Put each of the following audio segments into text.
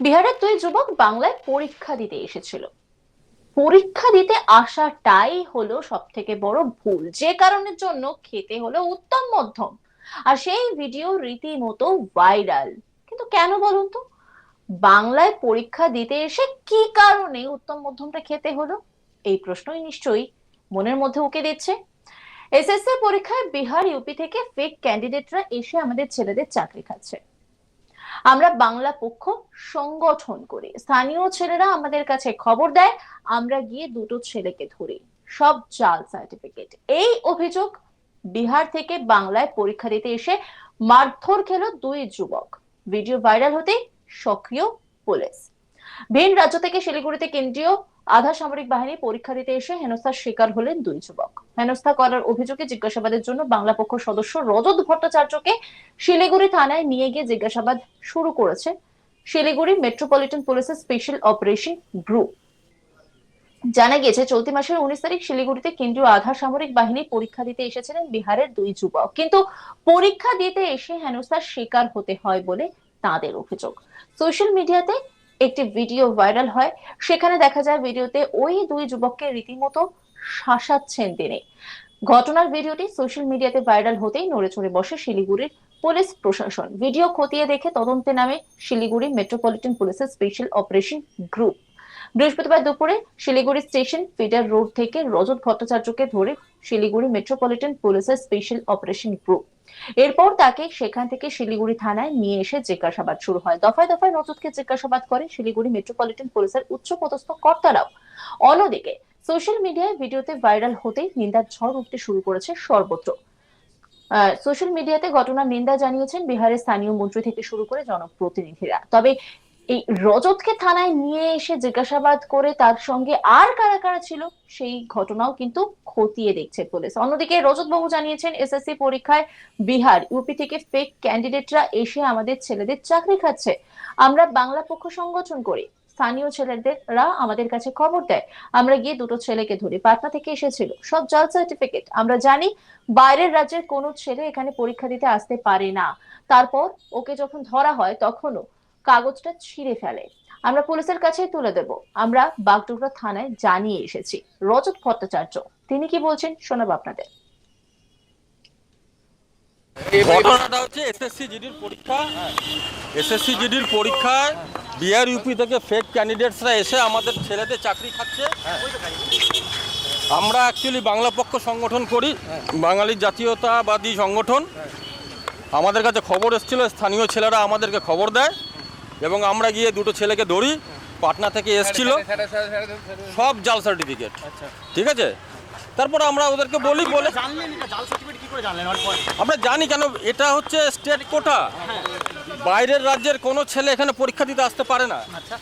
বিহারের দুই যুবক বাংলায় পরীক্ষা দিতে এসেছিল। পরীক্ষা দিতে আসাটাই হলো সব থেকে বড় ভুল। যে কারণের জন্য খেতে হলো উত্তম মধ্যম। আর সেই ভিডিও রীতিমতো ভাইরাল কিন্তু কেন বলুন তো? বাংলায় পরীক্ষা দিতে এসে কি কারণে উত্তম মধ্যমটা খেতে হলো? এই প্রশ্নই নিশ্চয়ই মনের মধ্যে উকে দিচ্ছে। এসএসসি পরীক্ষায় বিহার ইউপি থেকে ফেক ক্যান্ডিডেটরা এসে আমাদের ছেলেদের চাকরি খাচ্ছে। আমরা বাংলা পক্ষ সংগঠন করি। স্থানীয় ছেলেরা আমাদের কাছে খবর দেয়, আমরা গিয়ে দুটো ছেলেকে ধরি। সব জাল সার্টিফিকেট এই অভিযোগ বিহার থেকে বাংলায় পরীক্ষা দিতে এসে মারধর খেলো দুই যুবক। ভিডিও ভাইরাল হতে সক্রিয় পুলিশ। ভিন রাজ্য থেকে শিলিগুড়িতে কেন্দ্রীয় আধা সামরিক বাহিনী পরীক্ষা দিতে এসে হেনস্থার শিকার হলেন দুই যুবক। হেনস্থা করার অভিযোগে জিজ্ঞাসাবাদের জন্য বাংলা পক্ষ সদস্য রজত ভট্টাচার্যকে শিলিগুড়ি থানায় নিয়ে গিয়ে জিজ্ঞাসাবাদ শুরু করেছে শিলিগুড়ি মেট্রোপলিটন পুলিশের স্পেশাল অপারেশন গ্রুপ। জানা গেছে চলতি মাসের উনিশ তারিখ শিলিগুড়িতে কেন্দ্রীয় আধা সামরিক বাহিনী পরীক্ষা দিতে এসেছিলেন বিহারের দুই যুবক। কিন্তু পরীক্ষা দিতে এসে হেনস্থার শিকার হতে হয় বলে তাদের অভিযোগ। সোশ্যাল মিডিয়াতে একটি ভিডিও ভাইরাল হয়। সেখানে দেখা যায় ভিডিওতে ওই দুই যুবককে রীতিমতো শাসাচ্ছেন তিনি। ঘটনার ভিডিওটি সোশ্যাল মিডিয়াতে ভাইরাল হতেই নড়ে চড়ে বসে শিলিগুড়ির পুলিশ প্রশাসন। ভিডিও খতিয়ে দেখে তদন্তে নামে শিলিগুড়ি মেট্রোপলিটন পুলিশের স্পেশাল অপারেশন গ্রুপ। বৃহস্পতিবার দুপুরে শিলিগুড়ি স্টেশন ফিডার রোড থেকে রজত ভট্টাচার্যকে ধরে শিলিগুড়ি মেট্রোপলিটন পুলিশের স্পেশাল অপারেশন গ্রুপ। এরপর তাকে সেখান থেকে শিলিগুড়ি থানায় নিয়ে এসে জিজ্ঞাসাবাদ শুরু হয়। দফায় দফায় রজতকে জিজ্ঞাসাবাদ করে শিলিগুড়ি মেট্রোপলিটন পুলিশের উচ্চপদস্থ কর্তারাও। অন্যদিকে সোশ্যাল মিডিয়ায় ভিডিওতে ভাইরাল হতেই নিন্দার ঝড় উঠতে শুরু করেছে সর্বত্র। সোশ্যাল মিডিয়াতে ঘটনার নিন্দা জানিয়েছেন বিহারের স্থানীয় মন্ত্রী থেকে শুরু করে জনপ্রতিনিধিরা। তবে এই রজতকে থানায় নিয়ে এসে জিজ্ঞাসাবাদ করে তার সঙ্গে আর কারা কারা ছিল, সেই ঘটনাও কিন্তু খতিয়ে দেখছে পুলিশ। অন্যদিকে রজত বাবু জানিয়েছেন, এসএসসি পরীক্ষায় বিহার, ইউপি থেকে ফেক ক্যান্ডিডেটরা এসে আমাদের ছেলেদের চাকরি খাচ্ছে। আমরা বাংলা পক্ষ সংগঠন করি, স্থানীয় ছেলেদেররা আমাদের কাছে খবর দেয়। আমরা গিয়ে দুটো ছেলেকে ধরি, পাটনা থেকে এসেছিল, সব জাল সার্টিফিকেট আমরা জানি বাইরের রাজ্যের কোনো ছেলে এখানে পরীক্ষা দিতে আসতে পারে না। তারপর ওকে যখন ধরা হয়, তখনও কাগজটা ছিঁড়ে ফেলে। আমরা পুলিশের কাছে তুলে দেব। আমরা বাগডোগরা থানায় জানিয়ে এসেছি। রজত ভট্টাচার্য, তিনি কি বলছেন শোনাবো আপনাদের। ঘটনাটা হচ্ছে এসএসসি জিডির পরীক্ষা। এসএসসি জিডির পরীক্ষায় বিহার ইউপি থেকে ফেক ক্যান্ডিডেটসরা এসে আমাদের ছেলেদের চাকরি খাচ্ছে। আমরা অ্যাকচুয়ালি বাংলা পক্ষ সংগঠন করি, বাঙালি জাতীয়তাবাদী সংগঠন। আমাদের কাছে খবর এসেছিল, স্থানীয় ছেলেরা আমাদেরকে খবর দেয়। এবং আমরা গিয়ে দুটো ছেলেকে ধরি পাটনা থেকে এসছিল। সব জাল সার্টিফিকেট ঠিক আছে? তারপর আমরা ওদেরকে বলি বলে আমরা জানি কেন এটা হচ্ছে স্টেট কোটা বাইরের রাজ্যের কোনো ছেলে এখানে পরীক্ষা দিতে আসতে পারে না। আচ্ছা।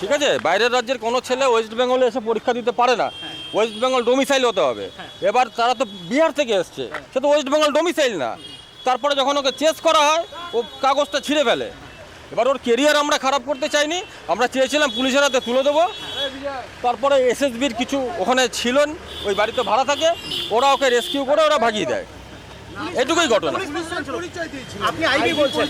ঠিক আছে? বাইরের রাজ্যের কোনো ছেলে ওয়েস্ট বেঙ্গলে এসে পরীক্ষা দিতে পারে না। ওয়েস্ট বেঙ্গল ডোমিসাইল হতে হবে। এবার তারা তো বিহার থেকে এসছে। সে তো ওয়েস্ট বেঙ্গল ডোমিসাইল না। তারপরে যখন ওকে চেস করা হয় ও কাগজটা ছিঁড়ে ফেলে। এবার ওর কেরিয়ার আমরা খারাপ করতে চাইনি। আমরা চেয়েছিলাম পুলিশের হাতে তুলে দেবো। তারপরে এসএসবির কিছু ওখানে ছিলেন ওই বাড়িতে ভাড়া থাকে ওরা ওকে রেস্কিউ করে ওরা ভাগিয়ে দেয়। এটুকুই ঘটনা। আপনি আইবি বলছেন।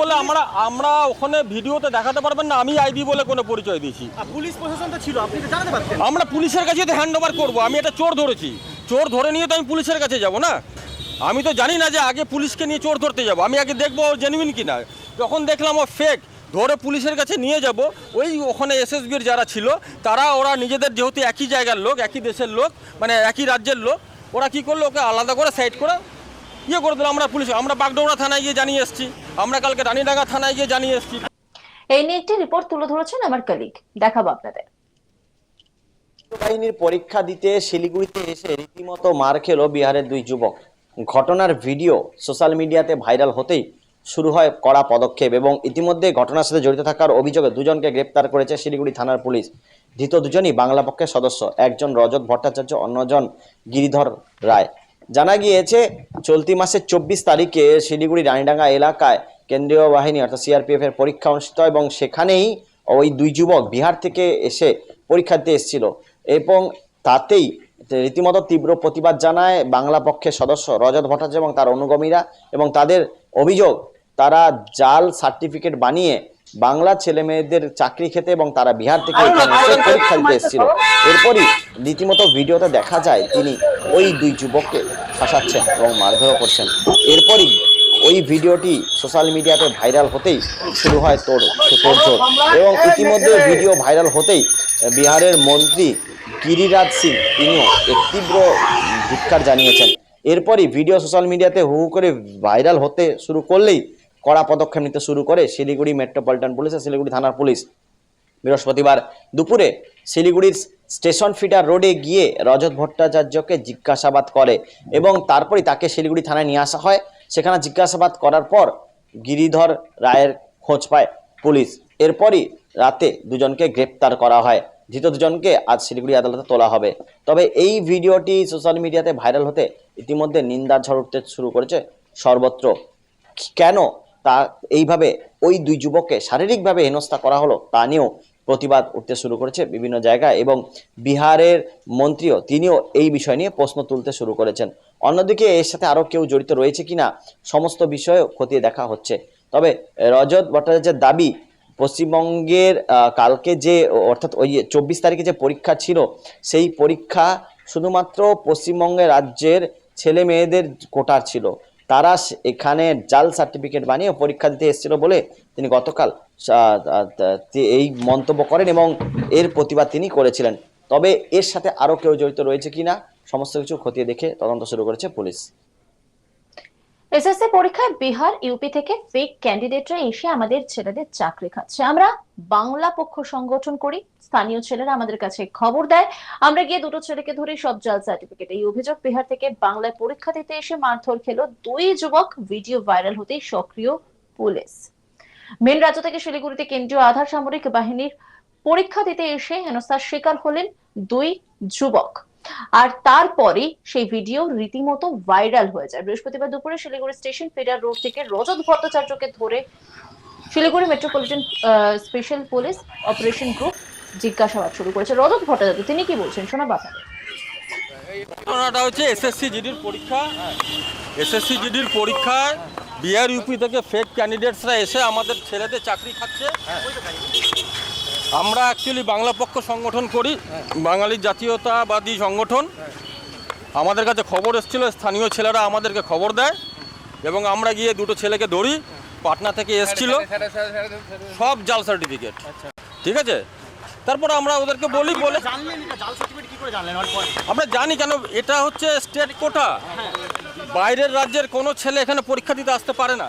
বলে আমরা আমরা ওখানে ভিডিওতে দেখাতে পারবেন না আমি আইবি বলে কোনো পরিচয় দিয়েছি। আর পুলিশ প্রশাসন তো ছিল আপনি তো জানাতে পারতেন। আমরা পুলিশের কাছে তো হ্যান্ড ওভার করব আমি এটা চোর ধরেছি। চোর ধরে নিয়ে তো আমি পুলিশের কাছে যাব না। আমি তো জানি না যে আগে পুলিশকে নিয়ে চোর ধরতে যাব আমি আগে দেখব জেনুইন কিনা। যখন দেখলাম ও ফেক ধরে পুলিশের কাছে নিয়ে যাব। ওই ওখানে এসএসবির যারা ছিল তারা ওরা নিজেদের যেহেতু একই জায়গার লোক একই দেশের লোক মানে একই রাজ্যের লোক ওরা কি করল? ওকে আলাদা করে সাইড করে ইয়ে করে দিল আমরা পুলিশ। আমরা বাগডোগরা থানায় গিয়ে জানিয়ে এসেছি। আমরা কালকে রানীডাঙ্গা থানায় গিয়ে জানিয়ে এসেছি। এই নিয়ে একটি রিপোর্ট তুলে ধরেছেন আমার কলিগ দেখাবো আপনাদের। বাহিনীর পরীক্ষা দিতে শিলিগুড়িতে এসে রীতিমতো মার খেলো বিহারের দুই যুবক। ঘটনার ভিডিও সোশ্যাল মিডিয়াতে ভাইরাল হতেই শুরু হয় কড়া পদক্ষেপ এবং ইতিমধ্যে ঘটনার সাথে জড়িত থাকার অভিযোগে দুজনকে গ্রেপ্তার করেছে শিলিগুড়ি থানার পুলিশ। ধৃত দুজনই বাংলা পক্ষের সদস্য, একজন রজত ভট্টাচার্য, অন্যজন গিরিধর রায়। জানা গিয়েছে, চলতি মাসের চব্বিশ তারিখে শিলিগুড়ি রানীডাঙ্গা এলাকায় কেন্দ্রীয় বাহিনী অর্থাৎ সিআরপিএফ এর পরীক্ষা অনুষ্ঠিত এবং সেখানেই ওই দুই যুবক বিহার থেকে এসে পরীক্ষা দিতে এসেছিল এবং তাতেই রীতিমতো তীব্র প্রতিবাদ জানায় বাংলা পক্ষের সদস্য রজত ভট্টাচার্য এবং তার অনুগমীরা এবং তাদের অভিযোগ তারা জাল সার্টিফিকেট বানিয়ে বাংলা ছেলে মেয়েদের চাকরি খেতে এবং তারা বিহার থেকে পরীক্ষা দিতে এসেছিল। এরপরই রীতিমতো ভিডিওতে দেখা যায় তিনি ওই দুই যুবককে ফাঁসাচ্ছেন এবং মারধরও করছেন। এরপরই ওই ভিডিওটি সোশ্যাল মিডিয়াতে ভাইরাল হতেই শুরু হয় তোড় তোড়জোড় এবং ইতিমধ্যে ভিডিও ভাইরাল হতেই বিহারের মন্ত্রী গিরিরাজ সিং তিনিও এক তীব্র ধিক্কার জানিয়েছেন। এরপরই ভিডিও সোশ্যাল মিডিয়াতে হু হু করে ভাইরাল হতে শুরু করলেই কড়া পদক্ষেপ নিতে শুরু করে শিলিগুড়ি মেট্রোপলিটন পুলিশ আর শিলিগুড়ি থানার পুলিশ। বৃহস্পতিবার দুপুরে শিলিগুড়ির স্টেশন ফিডার রোডে গিয়ে রজত ভট্টাচার্যকে জিজ্ঞাসাবাদ করে এবং তারপরই তাকে শিলিগুড়ি থানায় নিয়ে আসা হয়। সেখানে জিজ্ঞাসাবাদ করার পর গিরিধর রায়ের খোঁজ পায় পুলিশ। এরপরই রাতে দুজনকে গ্রেপ্তার করা হয়। ধৃত দুজনকে আজ শিলিগুড়ি আদালতে তোলা হবে। তবে এই ভিডিওটি সোশ্যাল মিডিয়াতে ভাইরাল হতে ইতিমধ্যে নিন্দা ঝড় উঠতে শুরু করেছে সর্বত্র। কেন তা এইভাবে ওই দুই যুবককে শারীরিকভাবে হেনস্থা করা হলো, তা নিয়েও প্রতিবাদ উঠতে শুরু করেছে বিভিন্ন জায়গায় এবং বিহারের মন্ত্রীও তিনিও এই বিষয় নিয়ে প্রশ্ন তুলতে শুরু করেছেন। অন্যদিকে এর সাথে আরও কেউ জড়িত রয়েছে কিনা সমস্ত বিষয়ে খতিয়ে দেখা হচ্ছে। তবে রজত ভট্টাচার্যের দাবি, পশ্চিমবঙ্গের কালকে যে, অর্থাৎ ওই চব্বিশ তারিখে যে পরীক্ষা ছিল, সেই পরীক্ষা শুধুমাত্র পশ্চিমবঙ্গের রাজ্যের ছেলে মেয়েদের কোটার ছিল। তারা এখানে জাল সার্টিফিকেট বানিয়ে পরীক্ষা দিতে এসেছিল বলে তিনি গতকাল এই মন্তব্য করেন এবং এর প্রতিবাদ তিনি করেছিলেন। তবে এর সাথে আরও কেউ জড়িত রয়েছে কিনা, সমস্ত কিছু খতিয়ে দেখে তদন্ত শুরু করেছে পুলিশ। এসএসসি পরীক্ষায় বিহার, ইউপি থেকে ফেক ক্যান্ডিডেটরা এসে আমাদের ছেলেদের চাকরি খাচ্ছে। আমরা বাংলা পক্ষ সংগঠন করি, স্থানীয় ছেলেরা আমাদের কাছে খবর দেয়। আমরা গিয়ে দুটো ছেলেকে ধরে, সব জাল সার্টিফিকেট এই অভিযোগ বিহার থেকে বাংলায় পরীক্ষা দিতে এসে মারধর খেলো দুই যুবক, ভিডিও ভাইরাল হতেই সক্রিয় পুলিশ। মেন রাজ্য থেকে শিলিগুড়িতে কেন্দ্রীয় আধার সামরিক বাহিনীর পরীক্ষা দিতে এসে হেনস্থার শিকার হলেন দুই যুবক। আর তারপরে সেই ভিডিও রীতিমতো ভাইরাল হয়ে যায়। বৃহস্পতিবার দুপুরে শিলিগুড়ি স্টেশন ফিডার রোড থেকে রজত ভট্টাচার্যকে ধরে Siliguri metropolitan special police operation group জিজ্ঞাসাবাদ শুরু করেছে। রজত ভট্টাচার্য, তিনি কি বলছেন? শোনা বাধা ঘটনাটা হচ্ছে এসএসসি জিডির পরীক্ষা। এসএসসি জিডির পরীক্ষায় বিহার ইউপি থেকে ফেক ক্যান্ডিডেটসরা এসে আমাদের ছেলেদের চাকরি খাচ্ছে। আমরা অ্যাকচুয়ালি বাংলা পক্ষ সংগঠন করি বাঙালি জাতীয়তাবাদী সংগঠন। আমাদের কাছে খবর এসেছিল স্থানীয় ছেলেরা আমাদেরকে খবর দেয় এবং আমরা গিয়ে দুটো ছেলেকে ধরি পাটনা থেকে এসছিল। সব জাল সার্টিফিকেট ঠিক আছে? তারপর আমরা ওদেরকে বলি বলে আমরা জানি কেন এটা হচ্ছে স্টেট কোটা বাইরের রাজ্যের কোনো ছেলে এখানে পরীক্ষা দিতে আসতে পারে না।